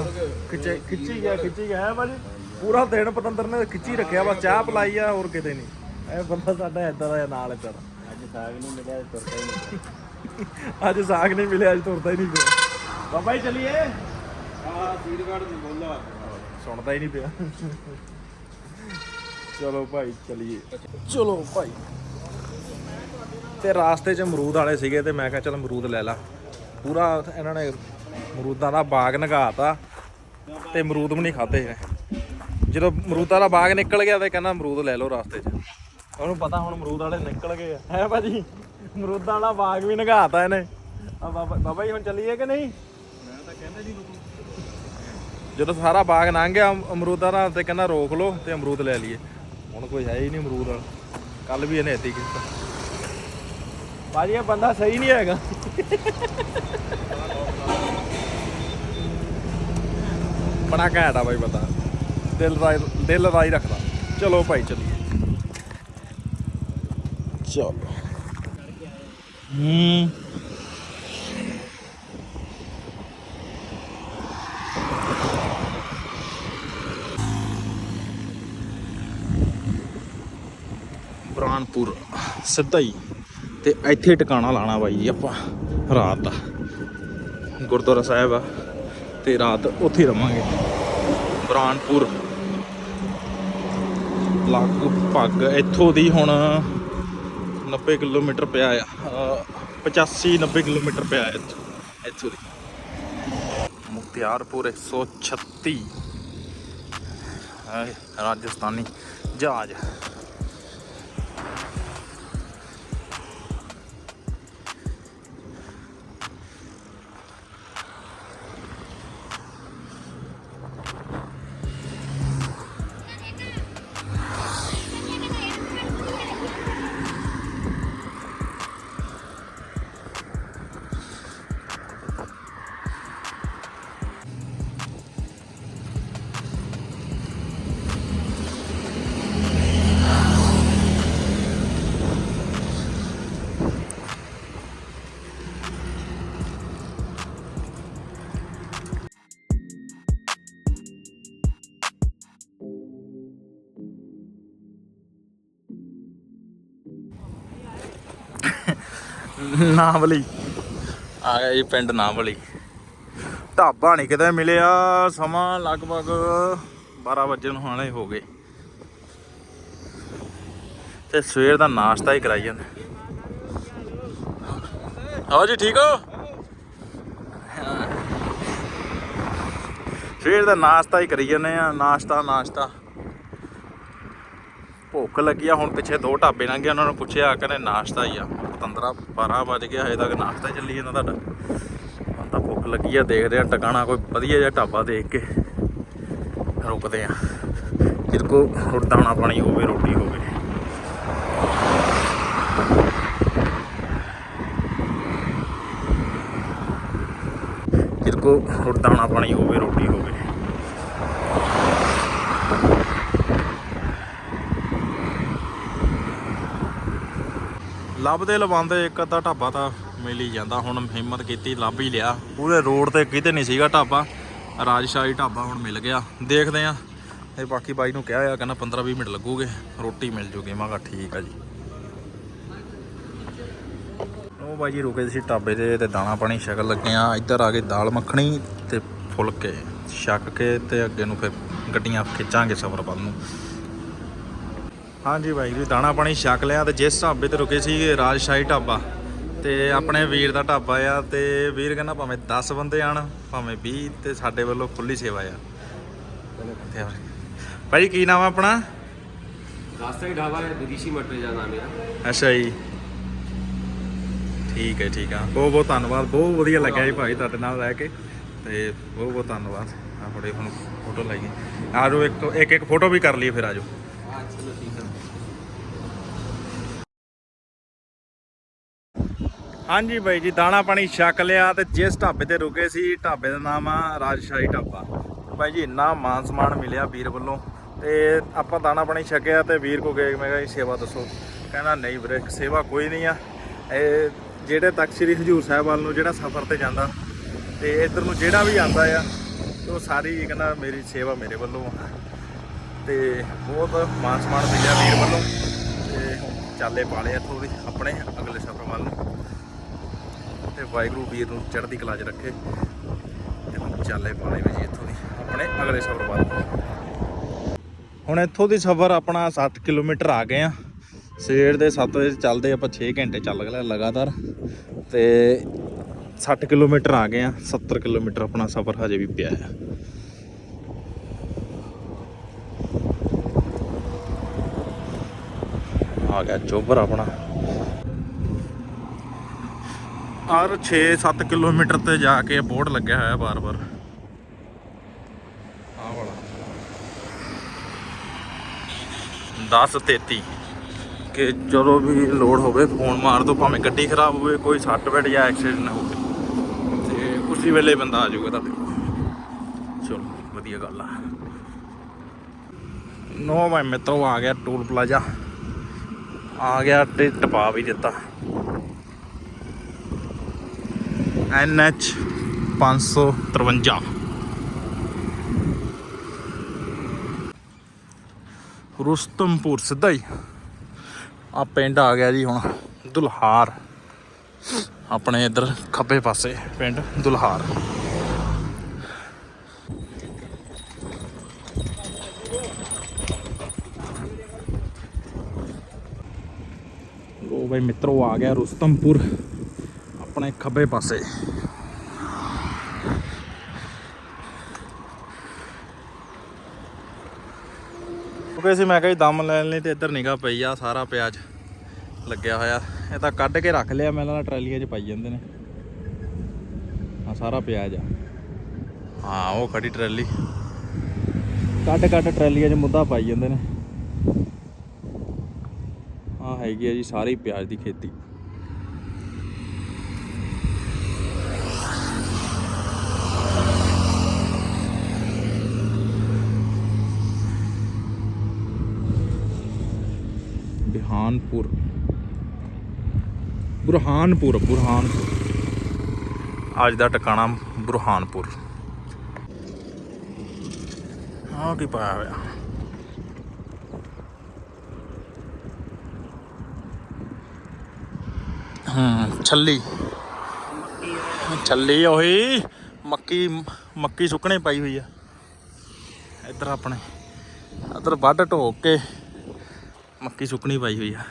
ਖਿੱਚੇ ਖਿੱਚੀ ਗਿਆ ਖਿੱਚੀ ਗਿਆ। ਹੈ ਭਾਜੀ? ਪੂਰਾ ਦਿਨ ਪਤੰਦਰ ਨੇ ਖਿੱਚੀ ਰੱਖਿਆ ਬਸ ਚਾਹ ਪਲਾਈ ਆ ਹੋਰ ਕਿਤੇ ਨਹੀਂ। ਇਹ ਬੰਦਾ ਸਾਡਾ ਏਦਾਂ ਦਾ ਨਾਲ ਏਦਾਂ ਦਾ ਅੱਜ ਸਾਗ ਨਹੀਂ ਮਿਲਿਆ ਤੁਰਦਾ ਹੀ ਨਹੀਂ ਅੱਜ ਸਾਗ ਨਹੀਂ ਮਿਲਿਆ ਅੱਜ ਤੁਰਦਾ ਹੀ ਨਹੀਂ ਪਿਆ। ਬਾਬਾ ਜੀ ਚਲੀਏ? ਆਹ ਸੀਡ ਗਾਰਡ ਦੀ ਬੋਲਾ ਸੁਣਦਾ ਹੀ ਨਹੀਂ ਪਿਆ। ਚਲੋ ਭਾਈ ਚਲੀਏ। ਚਲੋ ਭਾਈ। ਤੇ ਰਾਸਤੇ 'ਚ ਅਮਰੂਦ ਵਾਲੇ ਸੀਗੇ ਤੇ ਮੈਂ ਕਿਹਾ ਚਲ ਅਮਰੂਦ ਲੈ ਲਾ। ਪੂਰਾ ਇਹਨਾਂ ਨੇ ਅਮਰੂਦਾਂ ਦਾ ਬਾਗ ਨਗਾਤਾ ਤੇ ਅਮਰੂਦ ਵੀ ਨਹੀਂ ਖਾਦੇ ਨੇ ਜਦੋਂ ਅਮਰੂਦਾਂ ਦਾ ਬਾਗ ਨਿਕਲ ਗਿਆ ਤੇ ਕਹਿੰਦਾ ਅਮਰੂਦ ਲੈ ਲਓ ਰਾਸਤੇ 'ਚ। ਉਹਨੂੰ ਪਤਾ ਹੁਣ ਅਮਰੂਦ ਵਾਲੇ ਨਿਕਲ ਗਏ ਆ। ਹੈ ਭਾਜੀ? ਅਮਰੂਦਾਂ ਵਾਲਾ ਬਾਗ ਵੀ ਨਗਾਤਾ ਇਹਨੇ। ਆ ਬਾਬਾ ਬਾਬਾ ਜੀ ਹੁਣ ਚੱਲੀਏ ਕਿ ਨਹੀਂ? ਮੈਂ ਤਾਂ ਕਹਿੰਦਾ ਜੀ ਜਦੋਂ ਸਾਰਾ ਬਾਗ ਲੰਘ ਗਿਆ ਅਮ- ਅਮਰੂਦਾਂ ਦਾ ਤੇ ਕਹਿੰਦਾ ਰੋਕ ਲਓ ਤੇ ਅਮਰੂਦ ਲੈ ਲਈਏ। ਹੁਣ ਕੋਈ ਹੈ ਹੀ ਨਹੀਂ ਅਮਰੂਦ ਵਾਲਾ। ਕੱਲ ਵੀ ਇਹਨੇ ਇੱਥੇ ਕੀਤਾ। ਬਾਜੀ ਇਹ ਬੰਦਾ ਸਹੀ ਨਹੀਂ ਹੈਗਾ। ਬੜਾ ਘੈਂਟ ਆ ਬਾਈ ਬੰਦਾ। ਦਿਲ ਦਾ ਦਿਲ ਹੀ ਰੱਖਦਾ। ਚਲੋ ਭਾਈ ਚੱਲੀਏ। ਚਲੋ। ਹੂੰ। ਬ੍ਰਾਨਪੁਰ ਸਿੱਧਾ ਹੀ। ਤੇ ਇੱਥੇ ਟਿਕਾਣਾ ਲਾਣਾ ਬਾਈ ਜੀ ਆਪਾਂ, ਰਾਤ ਦਾ। ਗੁਰਦੁਆਰਾ ਸਾਹਿਬ ਆ, ਤੇ ਰਾਤ ਉੱਥੇ ਹੀ ਰਵਾਂਗੇ। ਬ੍ਰਾਨਪੁਰ। ਪੱਗ, ਇੱਥੋਂ ਦੀ ਹੁਣ 90 ਕਿਲੋਮੀਟਰ ਪਿਆ ਆ। ਅਹ 85 90 ਕਿਲੋਮੀਟਰ ਪਿਆ ਇੱਥੋਂ ਇੱਥੋਂ ਦੀ। ਮੁਖਤਿਆਰਪੁਰ 136 ਹਾਏ ਰਾਜਸਥਾਨੀ ਜਹਾਜ਼। ਨਾਵਲੀ। ਆ ਗਿਆ ਜੀ ਪਿੰਡ ਨਾਵਲੀ। ਢਾਬਾ ਨਹੀਂ ਕਿਤੇ ਮਿਲਿਆ ਸਮਾਂ ਲਗਭਗ 12 ਵਜੇ ਨੂੰ ਹਾਲੇ ਹੋ ਗਏ। ਤੇ ਸਵੇਰ ਦਾ ਨਾਸ਼ਤਾ ਹੀ ਕਰਾਈ ਜਾਂਦੇ। ਆਓ ਜੀ ਠੀਕ ਹੋ? ਸਵੇਰ ਦਾ ਨਾਸ਼ਤਾ ਹੀ ਕਰੀ ਜਾਂਦੇ ਆ ਨਾਸ਼ਤਾ ਨਾਸ਼ਤਾ। ਭੁੱਖ ਲੱਗੀ ਆ ਹੁਣ ਪਿੱਛੇ ਦੋ ਢਾਬੇ ਲੰਘੇ ਉਹਨਾਂ ਨੂੰ ਪੁੱਛਿਆ ਕਹਿੰਦੇ ਨਾਸ਼ਤਾ ਹੀ ਆ। ਪਤੰਦਰਾ 12 ਵਜ ਗਿਆ ਹਜੇ ਤੱਕ ਨਾਸ਼ਤਾ ਚੱਲੀ ਜਾਂਦਾ ਤੁਹਾਡਾ। ਹੁਣ ਤਾਂ ਭੁੱਖ ਲੱਗੀ ਆ, ਦੇਖਦੇ ਆ, ਟਿਕਾਣਾ ਕੋਈ ਵਧੀਆ ਜਿਹਾ ਢਾਬਾ ਦੇਖ ਕੇ ਰੁਕਦੇ ਆ। ਜਿਹਦੇ ਕੋ ਦਾਣਾ ਪਾਣੀ ਹੋਵੇ, ਰੋਟੀ ਹੋਵੇ। ਜਿਹਦੇ ਕੋ ਦਾਣਾ ਪਾਣੀ ਹੋਵੇ, ਰੋਟੀ ਹੋਵੇ। ਲੱਭਦੇ ਲਵਾਉਂਦੇ, ਇੱਕ ਅੱਧਾ ਢਾਬਾ ਤਾਂ ਮਿਲ ਹੀ ਜਾਂਦਾ। ਹੁਣ ਹਿੰਮਤ ਕੀਤੀ, ਲੱਭ ਹੀ ਲਿਆ। ਪੂਰੇ ਰੋਡ ਤੇ ਕਿਤੇ ਨਹੀਂ ਸੀਗਾ ਢਾਬਾ। ਰਾਜਸ਼ਾਹੀ ਢਾਬਾ ਹੁਣ ਮਿਲ ਗਿਆ। ਦੇਖਦੇ ਆ। ਤੇ ਬਾਕੀ ਬਾਈ ਨੂੰ ਕਿਹਾ ਆ, ਕਹਿੰਦਾ 15 20 ਮਿੰਟ ਲੱਗੂਗੇ। ਰੋਟੀ ਮਿਲ ਜੂਗੀ। ਮੈਂ ਕਿਹਾ ਠੀਕ ਆ ਜੀ। ਉਹ ਬਾਈ ਜੀ ਰੁਕੇ ਸੀ ਢਾਬੇ ਤੇ ਤੇ ਦਾਣਾ ਪਾਣੀ ਛਕਣ ਲੱਗੇ ਆ। ਇੱਧਰ ਆ ਕੇ ਦਾਲ ਮੱਖਣੀ ਤੇ ਫੁਲਕੇ। ਛਕ ਕੇ ਤੇ ਅੱਗੇ ਨੂੰ ਫਿਰ ਗੱਡੀਆਂ ਖਿੱਚਾਂਗੇ ਸਫ਼ਰ ਵੱਲ ਨੂੰ। ਹਾਂਜੀ ਬਾਈ ਵੀ ਦਾਣਾ ਪਾਣੀ ਛਕ ਲਿਆ ਤੇ ਜਿਸ ਢਾਬੇ ਤੇ ਰੁਕੇ ਸੀ ਰਾਜਸ਼ਾਹੀ ਢਾਬਾ। ਤੇ ਆਪਣੇ ਵੀਰ ਦਾ ਢਾਬਾ ਆ ਤੇ ਵੀਰ ਕਹਿੰਦਾ ਭਾਵੇਂ 10 ਬੰਦੇ ਆਣ ਭਾਵੇਂ 20 ਤੇ ਸਾਡੇ ਵੱਲੋਂ ਫੁੱਲੀ ਸੇਵਾ ਆ। ਭਾਈ। ਕੀ ਨਾਮ ਆ ਆਪਣਾ? ਰਾਜਸ਼ਾਹੀ ਢਾਬਾ ਹੈ ਵਿਦੇਸ਼ੀ ਮਟਰੇ ਦਾ ਨਾਮ ਆ। ਅੱਛਾ ਜੀ। ਠੀਕ ਹੈ ਠੀਕ ਆ। ਬਹੁਤ ਬਹੁਤ ਧੰਨਵਾਦ। ਬਹੁਤ ਵਧੀਆ ਲੱਗਿਆ ਜੀ ਭਾਈ ਤੁਹਾਡੇ ਨਾਲ ਰਹਿ ਕੇ। ਤੇ ਬਹੁਤ ਬਹੁਤ ਧੰਨਵਾਦ। ਆ ਹੁਣ ਫੋਟੋ ਲਾਈਏ। ਆ ਜਾਓ ਇੱਕ ਇੱਕ ਇੱਕ ਫੋਟੋ ਵੀ ਕਰ ਲਈਏ ਫਿਰ ਆ ਜਾਓ ਹਾਂਜੀ ਬਾਈ ਜੀ, ਦਾਣਾ ਪਾਣੀ ਛਕ ਲਿਆ ਤੇ ਜਿਸ ਢਾਬੇ ਤੇ ਰੁਕੇ ਸੀ, ਢਾਬੇ ਦਾ ਨਾਮ ਆ ਰਾਜਸ਼ਾਹੀ ਢਾਬਾ। ਬਾਈ ਜੀ, ਇੰਨਾ ਮਾਨ ਸਮਾਨ ਮਿਲਿਆ ਵੀਰ ਵੱਲੋਂ ਤੇ ਆਪਾਂ ਦਾਣਾ ਪਾਣੀ ਛਕਿਆ ਤੇ ਵੀਰ ਕੋ ਗਏ, ਮੈਂ ਕਿਹਾ ਜੀ, ਸੇਵਾ ਦੱਸੋ। ਕਹਿੰਦਾ, ਨਹੀਂ ਵੀਰੇ, ਸੇਵਾ ਕੋਈ ਨਹੀਂ ਆ। ਇਹ ਜਿਹੜੇ ਤੱਕ ਸ੍ਰੀ ਹਜੂਰ ਸਾਹਿਬ ਵੱਲ ਨੂੰ ਜਿਹੜਾ ਸਫ਼ਰ ਤੇ ਜਾਂਦਾ ਤੇ ਇੱਧਰ ਨੂੰ ਜਿਹੜਾ ਵੀ ਆਂਦਾ ਆ ਉਹ ਸਾਰੀ ਕਹਿੰਦਾ, ਮੇਰੀ ਸੇਵਾ ਮੇਰੇ ਵੱਲੋਂ ਆ। ਤੇ ਬਹੁਤ ਮਾਨ ਸਮਾਨ ਮਿਲਿਆ ਵੀਰ ਵੱਲੋਂ ਤੇ ਚਾਲੇ ਪਾਲੇ ਇੱਥੋਂ ਵੀ ਆਪਣੇ ਅਗਲੇ ਸਫ਼ਰ ਵੱਲ ਨੂੰ। ਤੇ ਵਾਹਿਗੁਰੂ ਵੀਰ ਨੂੰ ਚੜ੍ਹਦੀ ਕਲਾ 'ਚ ਰੱਖੇ ਤੇ ਹੁਣ ਚਾਲੇ ਪਾਲੇ ਵੀ ਜੀ ਇੱਥੋਂ ਦੀ, ਆਪਣੇ ਅਗਲੇ ਸਫ਼ਰ ਵੱਲ। ਹੁਣ ਇੱਥੋਂ ਦੀ ਸਫ਼ਰ ਆਪਣਾ 60 ਕਿਲੋਮੀਟਰ ਆ ਗਏ ਆ। ਸਵੇਰ ਦੇ 7 ਵਜੇ ਚੱਲਦੇ ਆਪਾਂ 6 ਘੰਟੇ ਚੱਲ ਗਏ ਲਗਾਤਾਰ ਤੇ 60 ਕਿਲੋਮੀਟਰ ਆ ਗਏ ਆ 70 ਕਿਲੋਮੀਟਰ ਆਪਣਾ ਸਫ਼ਰ ਹਜੇ ਵੀ ਪਿਆ ਹੈ ਆ ਗਿਆ ਚੋਬਰ ਆਪਣਾ। ਹਰ 6-7 ਕਿਲੋਮੀਟਰ ਤੇ ਜਾ ਕੇ ਬੋਰਡ ਲੱਗਿਆ ਹੋਇਆ ਬਾਰ-ਬਾਰ। ਆਹ ਵਾਲਾ। 1033 ਕਿ ਜਦੋਂ ਵੀ ਲੋਡ ਹੋਵੇ ਫੋਨ ਮਾਰ ਦੋ, ਭਾਵੇਂ ਗੱਡੀ ਖਰਾਬ ਹੋਵੇ, ਕੋਈ ਸੱਟ ਵੱਟ ਜਾਂ ਐਕਸੀਡੈਂਟ ਨਾ ਹੋਵੇ। ਤੇ ਉਸੇ ਵੇਲੇ ਬੰਦਾ ਆ ਜਾਊਗਾ ਤੁਹਾਡੇ ਕੋਲ। ਚਲੋ, ਵਧੀਆ ਗੱਲ ਆ। ਨੋ ਮੈਂ ਮਿੱਤਰੋ ਆ ਗਿਆ ਟੋਲ ਪਲਾਜ਼ਾ। ਆ ਗਿਆ ਤੇ ਟਪਾ ਵੀ ਦਿੱਤਾ। NH 553 ਰੁਸਤਮਪੁਰ ਸਿੱਧਾ ਹੀ। ਆ ਪਿੰਡ ਆ ਗਿਆ ਜੀ ਹੁਣ ਦੁਲਹਾਰ। ਆਪਣੇ ਇੱਧਰ ਖੱਬੇ ਪਾਸੇ ਪਿੰਡ ਦੁਲਹਾਰ। ਲੋ ਬਈ ਮਿੱਤਰੋ, ਆ ਗਿਆ ਰੁਸਤਮਪੁਰ। ਆਪਣੇ ਖੱਬੇ ਪਾਸੇ। ਕਿਉਂਕਿ ਸੀ ਮੈਂ ਕਿਹਾ ਜੀ ਦਮ ਲੈਣ ਲਈ ਤੇ ਇੱਧਰ ਨਿਗਾ ਪਈ ਆ, ਸਾਰਾ ਪਿਆਜ਼ ਲੱਗਿਆ ਹੋਇਆ। ਇਹ ਤਾਂ ਕੱਢ ਕੇ ਰੱਖ ਲਿਆ, ਮੈਂ ਨਾਲ ਟਰਾਲੀਆਂ 'ਚ ਪਾਈ ਜਾਂਦੇ ਨੇ। ਆ ਸਾਰਾ ਪਿਆਜ਼ ਆ। ਹਾਂ, ਉਹ ਖੜੀ ਟਰਾਲੀ। ਕੱਢ ਕੱਢ ਟਰਾਲੀਆਂ 'ਚ ਮੁੱਦਾ ਪਾਈ ਜਾਂਦੇ ਨੇ। ਆ ਹੈਗੀ ਆ ਜੀ ਸਾਰੀ ਪਿਆਜ਼ ਦੀ ਖੇਤੀ। ਬਿਹਾਨਪੁਰ ਬੁਰਹਾਨਪੁਰ ਬੁਰਹਾਨਪੁਰ। ਅੱਜ ਦਾ ਟਿਕਾਣਾ ਬੁਰਹਾਨਪੁਰ। ਆਹ ਕੀ ਪਾਇਆ ਹੋਇਆ? ਹੂੰ ਛੱਲੀ। ਛੱਲੀ ਉਹੀ, ਮੱਕੀ ਮੱਕੀ ਸੁੱਕਣੇ ਪਾਈ ਹੋਈ ਆ। ਇੱਧਰ ਆਪਣੇ, ਇੱਧਰ ਵੱਢ ਢੋਕ ਕੇ ਮੱਕੀ ਸੁੱਕਣੀ ਪਾਈ ਹੋਈ ਆ।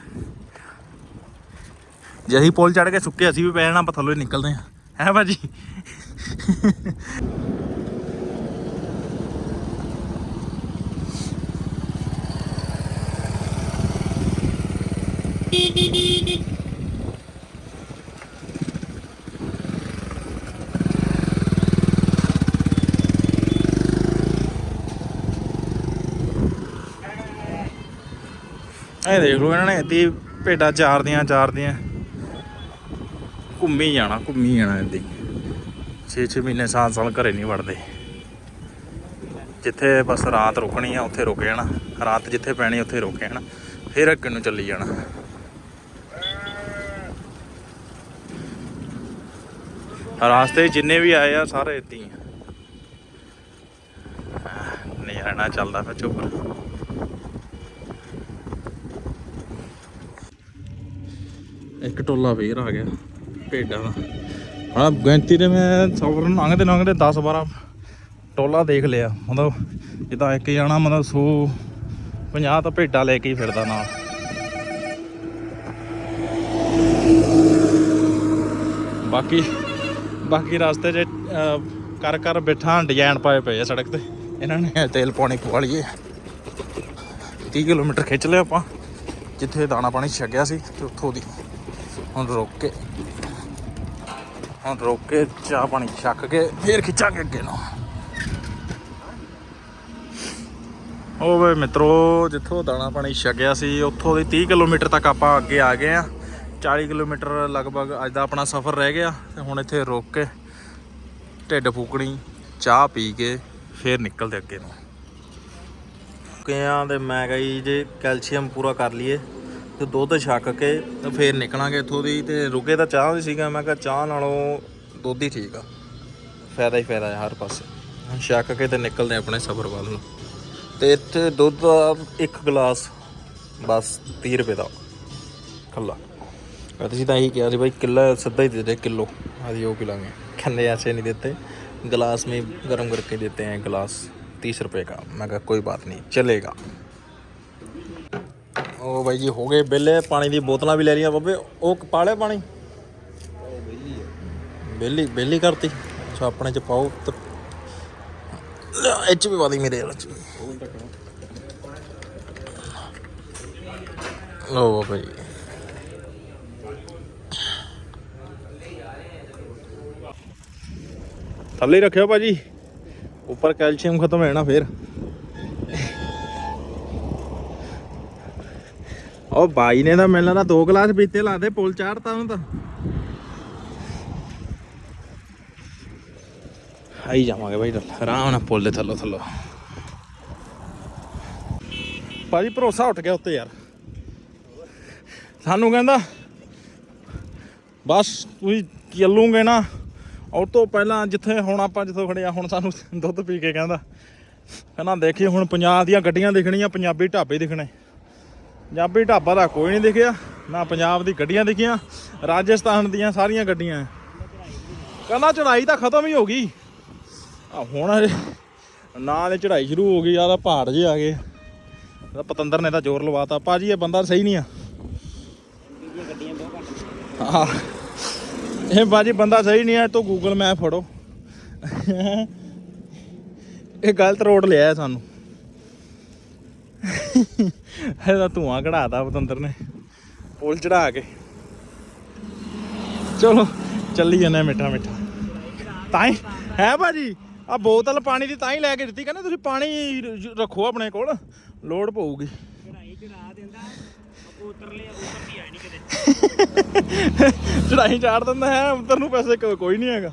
ਜੇ ਅਸੀਂ ਪੁਲ ਚੜ ਕੇ ਸੁੱਕੇ, ਅਸੀਂ ਵੀ ਪੈ ਜਾਣਾ, ਆਪਾਂ ਥੱਲੋਂ ਹੀ ਨਿਕਲਦੇ ਆ। ਹੈ ਭਾਜੀ? ਇਹ ਦੇਖ ਲਓ ਇਹਨਾਂ ਨੇ ਇੱਦੀ ਭੇਡਾਂ ਚਾਰਦੀਆਂ ਚਾਰਦੀਆਂ ਘੁੰਮੀ ਜਾਣਾ ਘੁੰਮੀ ਜਾਣਾ ਇੱਦੀ 6-6 ਮਹੀਨੇ ਸਾਲ ਸਾਲ ਘਰੇ ਨਹੀਂ ਵੜਦੇ। ਜਿੱਥੇ ਬਸ ਰਾਤ ਰੁਕਣੀ ਆ, ਉੱਥੇ ਰੁਕ ਜਾਣਾ। ਰਾਤ ਜਿੱਥੇ ਪੈਣੀ, ਉੱਥੇ ਰੁਕ ਜਾਣਾ। ਫਿਰ ਅੱਗੇ ਨੂੰ ਚੱਲੀ ਜਾਣਾ। ਰਾਸਤੇ ਜਿੰਨੇ ਵੀ ਆਏ ਆ, ਸਾਰੇ ਇੱਦੀ ਹੀ ਨਹੀਂ ਰਹਿਣਾ ਚੱਲਦਾ ਫਿਰ ਚੁੱਪ। ਇੱਕ ਟੋਲਾ ਫੇਰ ਆ ਗਿਆ, ਭੇਡਾਂ ਦਾ। ਹਾਂ ਗਿਣਤੀ ਦੇ ਮੈਂ ਸਫਰ ਨੂੰ ਲੰਘਦੇ ਲੰਘਦੇ 10 12 ਟੋਲਾ ਦੇਖ ਲਿਆ। ਮਤਲਬ ਜਿੱਦਾਂ ਇੱਕ ਜਾਣਾ ਮਤਲਬ 100 50 ਤਾਂ ਭੇਡਾਂ ਲੈ ਕੇ ਹੀ ਫਿਰਦਾ ਨਾਲ। ਬਾਕੀ ਬਾਕੀ ਰਸਤੇ 'ਚ ਕਰ ਕਰ ਬਿਠਾਂ ਡਿਜ਼ਾਈਨ ਪਾਏ ਪਏ ਆ ਸੜਕ ਤੇ। ਇਹਨਾਂ ਨੇ ਤੇਲ ਪਾਣੀ ਪਵਾ ਲਈਏ। 30 ਕਿਲੋਮੀਟਰ ਖਿੱਚ ਲਿਆ ਆਪਾਂ, ਜਿੱਥੇ ਦਾਣਾ ਪਾਣੀ ਛਕਿਆ ਸੀ ਤੇ ਉੱਥੋਂ ਦੀ। ਹੁਣ ਰੋਕ ਕੇ, ਹੁਣ ਰੋਕ ਕੇ ਚਾਹ ਪਾਣੀ ਛੱਕ ਕੇ ਫੇਰ ਖਿੱਚਾਂਗੇ ਅੱਗੇ ਨੂੰ। ਉਹ ਵੇ ਮਿੱਤਰੋ, ਜਿੱਥੋਂ ਦਾਣਾ ਪਾਣੀ ਛਕਿਆ ਸੀ, ਉੱਥੋਂ ਦੀ 30 ਕਿਲੋਮੀਟਰ ਤੱਕ ਆਪਾਂ ਅੱਗੇ ਆ ਗਏ ਆ 40 ਕਿਲੋਮੀਟਰ ਲਗਭਗ ਅੱਜ ਦਾ ਆਪਣਾ ਸਫ਼ਰ ਰਹਿ ਗਿਆ ਤੇ ਹੁਣ ਇੱਥੇ ਰੁਕ ਕੇ ਢਿੱਡ ਫੂਕਣੀ, ਚਾਹ ਪੀ ਕੇ ਫੇਰ ਨਿਕਲਦੇ ਅੱਗੇ ਨੂੰ। ਕਿਆਂ ਤੇ ਮੈਂ ਕਹੀ ਜੇ ਕੈਲਸ਼ੀਅਮ ਪੂਰਾ ਕਰ ਲਈਏ ਤੇ ਦੁੱਧ ਛੱਕ ਕੇ ਤੇ ਫੇਰ ਨਿਕਲਾਂਗੇ ਇੱਥੋਂ ਦੀ ਤੇ ਰੁਕੇ ਤਾਂ ਚਾਹ ਦੀ ਸੀਗਾ ਮੈਂ ਕਿਹਾ ਚਾਹ ਨਾਲੋਂ ਦੁੱਧ ਹੀ ਠੀਕ ਆ ਫਾਇਦਾ ਹੀ ਫਾਇਦਾ ਹੈ ਹਰ ਪਾਸੇ ਹੁਣ ਛੱਕ ਕੇ ਤੇ ਨਿਕਲਦੇ ਆਪਣੇ ਸਫ਼ਰ ਵੱਲ ਨੂੰ ਤੇ ਇੱਥੇ ਦੁੱਧ ਦਾ ਇੱਕ ਗਲਾਸ ਬਸ 30 ਰੁਪਏ ਦਾ ਖੱਲਾ ਅਸੀਂ ਤਾਂ ਇਹੀ ਕਿਹਾ ਸੀ ਭਾਈ ਕਿੱਲਾ ਸਿੱਧਾ ਹੀ ਦੇ ਦੇ ਕਿਲੋ ਅਸੀਂ ਉਹ ਪਿਲਾਂਗੇ ਕਹਿੰਦੇ ऐसे नहीं देते गिलास में गर्म करके देते हैं गिलास तीस रुपए का मैं कहा कोई बात नहीं चलेगा ਉਹ ਬਾਈ ਜੀ, ਹੋ ਗਏ ਬਿੱਲੇ ਪਾਣੀ ਦੀ ਬੋਤਲਾਂ ਵੀ ਲੈ ਲਈਆਂ ਬਾਬੇ। ਉਹ ਪਾ ਲਿਆ ਪਾਣੀ? ਬੇਲੀ ਬੇਲੀ ਕਰਤੀ। ਅੱਛਾ, ਆਪਣੇ ਚ ਪਾਓ ਤੇ ਇਹ ਚ ਵੀ ਪਾ ਦੀ ਮੇਰੇ ਵਾਲੇ ਚ। ਵੀ ਲਓ ਥੱਲੇ ਰੱਖਿਓ ਭਾਜੀ। ਉੱਪਰ ਕੈਲਸ਼ੀਅਮ ਖਤਮ ਹੈ ਨਾ ਫੇਰ। ਉਹ ਬਾਈ ਨੇ ਤਾਂ ਮੈਨੂੰ ਲੱਗਦਾ ਦੋ ਗਲਾਸ ਪੀਤੇ ਲਾਦੇ ਪੁਲ ਚਾੜਤਾ ਉਹਨੂੰ ਤਾਂ। ਆਈ ਜਾਵਾਂਗੇ ਬਾਈ ਆਰਾਮ ਨਾਲ ਪੁਲ ਦੇ ਥੱਲੋਂ ਥੱਲੋਂ। ਭਾਜੀ ਭਰੋਸਾ ਉੱਠ ਗਿਆ ਉੱਤੇ ਯਾਰ। ਸਾਨੂੰ ਕਹਿੰਦਾ, ਬਸ ਤੁਸੀਂ ਚੱਲੂਗੇ ਨਾ। ਉਹ ਤੋਂ ਪਹਿਲਾਂ ਜਿੱਥੇ ਹੁਣ ਆਪਾਂ ਜਿੱਥੋਂ ਖੜੇ ਹੁਣ ਸਾਨੂੰ ਦੁੱਧ ਪੀ ਕੇ ਕਹਿੰਦਾ ਕਹਿੰਦਾ ਦੇਖੀ ਹੁਣ ਪੰਜਾਬ ਦੀਆਂ ਗੱਡੀਆਂ ਦਿਖਣੀਆਂ, ਪੰਜਾਬੀ ਢਾਬੇ ਦਿਖਣੇ। ਪੰਜਾਬੀ ਢਾਬਾ ਦਾ ਕੋਈ ਨਹੀਂ ਦਿਖਿਆ, ਨਾ ਪੰਜਾਬ ਦੀ ਗੱਡੀਆਂ ਦਿਖੀਆਂ, ਰਾਜਸਥਾਨ ਦੀਆਂ ਸਾਰੀਆਂ ਗੱਡੀਆਂ। ਕਹਿੰਦਾ ਚੜਾਈ ਤਾਂ ਖਤਮ ਹੀ ਹੋ ਗਈ। ਆ ਹੁਣ ਹਜੇ ਨਾਲ ਚੜਾਈ ਸ਼ੁਰੂ ਹੋ ਗਈ ਆ ਪਹਾੜ ਜੇ ਆ ਗਏ। ਪਤੰਦਰ ਨੇ ਤਾਂ ਜ਼ੋਰ ਲਵਾਤਾ। ਭਾਜੀ, ਇਹ ਬੰਦਾ ਸਹੀ ਨਹੀਂ ਆ। ਹਾਂ ਇਹ ਬਾਜੀ ਬੰਦਾ ਸਹੀ ਨਹੀਂ ਹੈ ਤੋ ਗੂਗਲ ਮੈਪ ਫੜੋ। ਇਹ ਗਲਤ ਰੋਡ ਲਿਆ ਸਾਨੂੰ। ਇਹਦਾ ਧੂਆਂ ਕਢਾਤਾ ਪਤੰਦਰ ਨੇ। ਪੁਲ ਚੜਾ ਕੇ। ਚਲੋ, ਚੱਲੀ ਜਾਂਦੇ ਹਾਂ ਮਿੱਠਾ ਮਿੱਠਾ। ਤਾਂ ਹੀ ਹੈ ਭਾਜੀ ਆ ਬੋਤਲ ਪਾਣੀ ਦੀ ਤਾਂ ਹੀ ਲੈ ਕੇ ਦਿੱਤੀ, ਕਹਿੰਦੇ ਤੁਸੀਂ ਪਾਣੀ ਰੱਖੋ ਆਪਣੇ ਕੋਲ, ਲੋੜ ਪਊਗੀ। ਚੜਾਈ ਚਾੜ ਦਿੰਦਾ ਹੈ ਉੱਤਰ ਨੂੰ ਪੈਸੇ ਕੋਈ ਨਹੀਂ ਹੈਗਾ।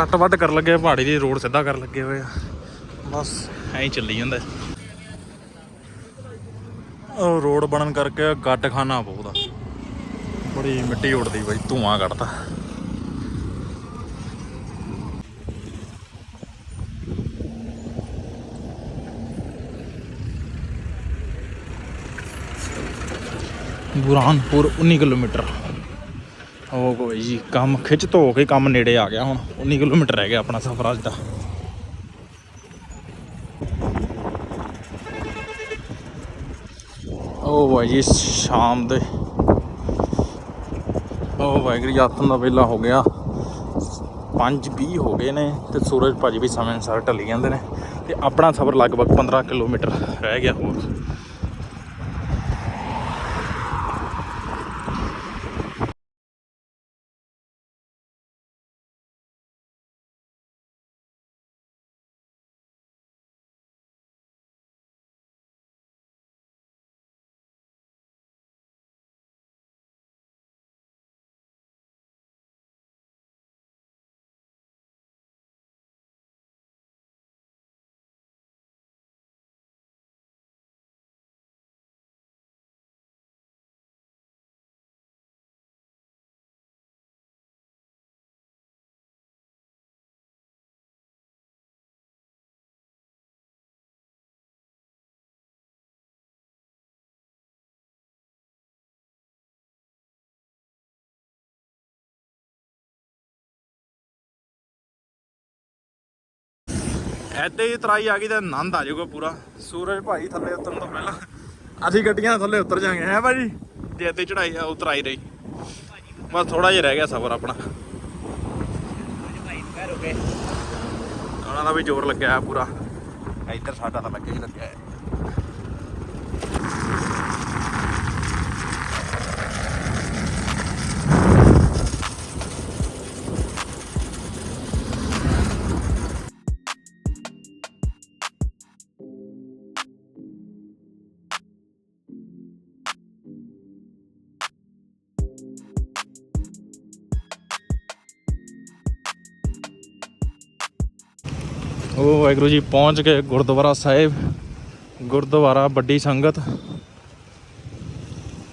ਕੱਟ ਵੱਢ ਕਰ ਲੱਗੇ ਪਹਾੜੀ ਦੀ ਰੋਡ ਸਿੱਧਾ ਕਰਨ ਲੱਗੇ ਹੋਏ ਆ। ਬਸ। ਐਂ ਹੀ ਚੱਲੀ ਜਾਂਦਾ। ਉਹ ਰੋਡ ਬਣਨ ਕਰਕੇ ਗੱਟਖਾਨਾ ਬਹੁਤ ਆ। ਬੜੀ ਮਿੱਟੀ ਉੱਡਦੀ ਬਾਈ ਧੂਆਂ ਕੱਢਦਾ। ਬੁਰਾਨਪੁਰ 19 ਕਿਲੋਮੀਟਰ। ਉਹ ਕੋਈ ਜੀ ਕੰਮ ਖਿੱਚ ਧੋ ਕੇ ਕੰਮ ਨੇੜੇ ਆ ਗਿਆ ਹੁਣ 19 ਕਿਲੋਮੀਟਰ ਰਹਿ ਗਿਆ ਆਪਣਾ ਸਫ਼ਰ ਅੱਜ ਦਾ। ਉਹ ਭਾਈ ਜੀ, ਸ਼ਾਮ ਦੇ। ਉਹ ਵਾਹਿਗੁਰੂ ਯਾਤਨ ਦਾ ਵੇਲਾ ਹੋ ਗਿਆ। 5:20 ਹੋ ਗਏ ਨੇ ਤੇ ਸੂਰਜ ਭਾਜੀ ਵੀ ਸਮੇਂ ਅਨੁਸਾਰ ਢਲੀ ਜਾਂਦੇ ਨੇ ਤੇ ਆਪਣਾ ਸਫ਼ਰ ਲਗਭਗ 15 ਕਿਲੋਮੀਟਰ ਰਹਿ ਗਿਆ ਹੋਰ। ਐਤੇ ਹੀ ਤਰਾਈ ਆ ਗਈ ਤੇ ਆਨੰਦ ਆ ਜਾਊਗਾ ਪੂਰਾ। ਸੂਰਜ ਭਾਈ ਥੱਲੇ ਉਤਰਨ ਤੋਂ ਪਹਿਲਾਂ ਅਸੀਂ ਗੱਡੀਆਂ ਥੱਲੇ ਉਤਰ ਜਾਾਂਗੇ, ਹੈ ਭਾਜੀ? ਜੇ ਐਤੇ ਚੜਾਈ ਆ ਉਤਰਾਈ ਰਹੀ। ਬਸ ਥੋੜਾ ਜਿਹਾ ਰਹਿ ਗਿਆ ਸਫ਼ਰ ਆਪਣਾ। ਉਹਨਾਂ ਦਾ ਵੀ ਜ਼ੋਰ ਲੱਗਿਆ ਪੂਰਾ। ਇੱਧਰ ਸਾਡਾ ਤਾਂ ਲੱਗਿਆ ਹੀ ਲੱਗਿਆ ਉਹ ਵਾਹਿਗੁਰੂ ਜੀ ਪਹੁੰਚ ਗਏ ਗੁਰਦੁਆਰਾ ਸਾਹਿਬ, ਗੁਰਦੁਆਰਾ ਵੱਡੀ ਸੰਗਤ,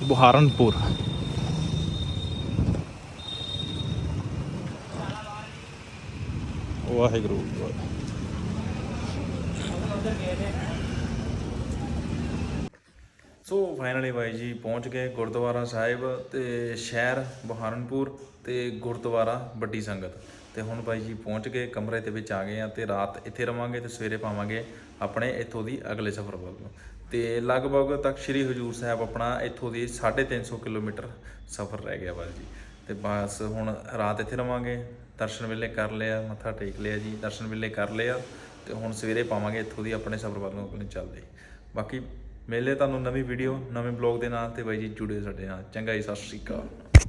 ਬੁਹਾਰਨਪੁਰ। ਵਾਹਿਗੁਰੂ ਸੋ ਫਾਈਨਲੀ ਬਾਈ ਜੀ ਪਹੁੰਚ ਗਏ ਗੁਰਦੁਆਰਾ ਸਾਹਿਬ ਤੇ ਸ਼ਹਿਰ ਬਹਾਰਨਪੁਰ ਤੇ ਗੁਰਦੁਆਰਾ ਵੱਡੀ ਸੰਗਤ। ਤੇ ਹੁਣ ਬਾਈ ਜੀ ਪਹੁੰਚ ਗਏ, ਕਮਰੇ ਦੇ ਵਿੱਚ ਆ ਗਏ ਆ ਤੇ ਰਾਤ ਇੱਥੇ ਰਵਾਂਗੇ ਤੇ ਸਵੇਰੇ ਪਾਵਾਂਗੇ ਆਪਣੇ ਇੱਥੋਂ ਦੀ ਅਗਲੇ ਸਫ਼ਰ ਵੱਲ ਨੂੰ। ਤੇ ਲਗਭਗ ਤੱਕ ਸ੍ਰੀ ਹਜੂਰ ਸਾਹਿਬ ਆਪਣਾ ਇੱਥੋਂ ਦੀ 350 ਕਿਲੋਮੀਟਰ ਸਫ਼ਰ ਰਹਿ ਗਿਆ ਬਾਈ ਜੀ। ਤੇ ਬਸ ਹੁਣ ਰਾਤ ਇੱਥੇ ਰਵਾਂਗੇ, ਦਰਸ਼ਨ ਵੇਲੇ ਕਰ ਲਿਆ, ਮੱਥਾ ਟੇਕ ਲਿਆ ਜੀ, ਦਰਸ਼ਨ ਵੇਲੇ ਕਰ ਲਿਆ ਤੇ ਹੁਣ ਸਵੇਰੇ ਪਾਵਾਂਗੇ ਇੱਥੋਂ ਦੀ ਆਪਣੇ ਸਫ਼ਰ ਵੱਲ ਨੂੰ ਚੱਲਦੇ। ਬਾਕੀ ਮੇਲੇ ਤੁਹਾਨੂੰ ਨਵੀਂ ਵੀਡੀਓ ਨਵੇਂ ਬਲੌਗ ਦੇ ਨਾਲ ਤੇ ਬਾਈ ਜੀ ਜੁੜੇ ਸਾਡੇ ਨਾਲ। ਚੰਗਾ ਜੀ, ਸਤਿ ਸ਼੍ਰੀ ਅਕਾਲ।